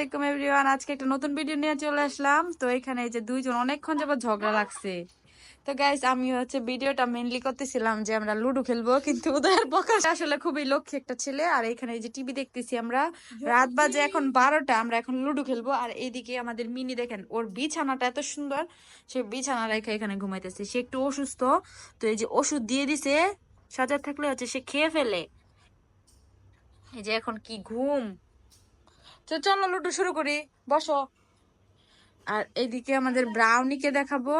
আলাইকুম এভরিওয়ান, আজকে একটা নতুন ভিডিও নিয়ে চলে আসলাম। তো এখানে এই যে দুইজন অনেকক্ষণ যাবত ঝগড়া লাগছে। তো গাইস আমি হচ্ছে ভিডিওটা মেনলি করতেছিলাম যে আমরা লুডো খেলব, কিন্তু উদয়ের প্রকাশ আসলে খুবই লক্ষ্মী একটা ছেলে। আর এখানে এই যে টিভি দেখতেছি আমরা, রাত বাজে এখন বারোটা, আমরা এখন লুডো খেলব। আর এইদিকে আমাদের মিনি দেখেন, ওর বিছানাটা এত সুন্দর, সে বিছানা রেখে এখানে ঘুমাইতেছে। সে একটু অসুস্থ, তো এই যে ওষুধ দিয়ে দিছে সাজার থাকলে হচ্ছে সে খেয়ে ফেলে। এই যে এখন কি ঘুম তো চলো লুডো শুরু করি। বসো। আর এইদিকে আমাদের ব্রাউনিকে দেখাবো।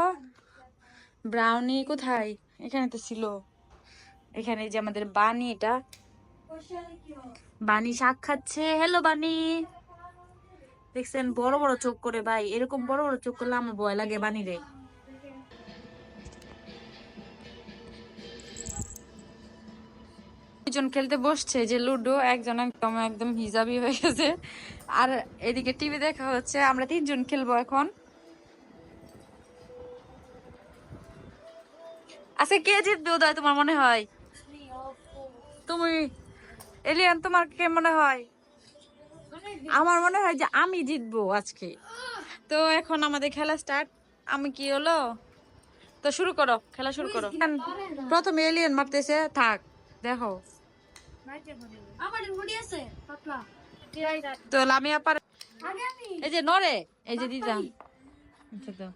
ব্রাউনি কোথায়? এখানে তো ছিল। এখানে যে আমাদের বানি এটা। বানি শাক খাচ্ছে। হ্যালো বানি দেখছেন, বড় বড় চোখ করে ভাই। এরকম বড় বড় চোখ করলে আমার ভয় লাগে বানি রে দুজন খেলতে বসছে যে লুডো একজন একদম একদম হিজাবি হয়ে গেছে। আর এদিকে টিভি দেখা হচ্ছে আমরা তিনজন খেলব এখন। আচ্ছা কে জিতবে উদয় তোমার মনে হয়? তুমি এলিয়ান তোমার কে মনে হয়? আমার মনে হয় যে আমি জিতবো আজকে। তো এখন আমাদের খেলা স্টার্ট আমি কি হলো? তো শুরু করো খেলা শুরু করো। প্রথমে এলিয়ান মারতেছে থাক দেখো। তো লামিয়া পারে এই যে নরে এই যে দিদা। আচ্ছা তো।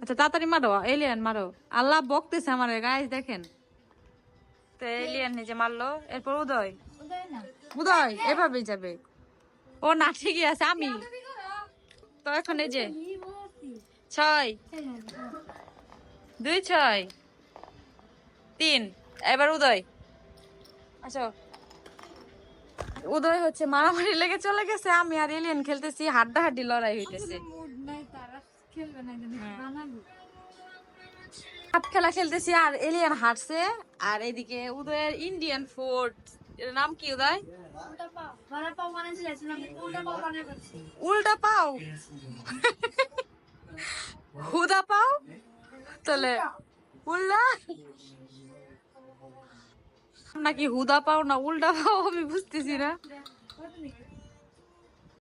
আচ্ছা তাড়াতাড়ি মারো এলিয়ান মারো। আল্লাহ বকতেছে আমার দেখেন। তো এলিয়ান নিজে মারলো এরপর উদয়। উদয় না? উদয় এভাবেই যাবে। ও না ঠিকই আছে আমি। তো এখন এই যে ছয়। দুই ছয়। তিন। এবার উদয়। আচ্ছা উদয় হচ্ছে মারামারি লেগে চলে গেছে আমি আর এলিয়ান খেলতেছি হাড্ডা হাড্ডি লড়াই হইতেছে। বানাবো। হাত খেলা খেলতেছি আর এলিয়ান হারছে আর এদিকে উদয়ের ইন্ডিয়ান ফুড এর নাম কি উদয়? উল্টা পাও পাও? হুদা পাও? তাহলে উল্টা? নাকি হুদা পাও না উল্টা পাও আমি বুঝতেছি না।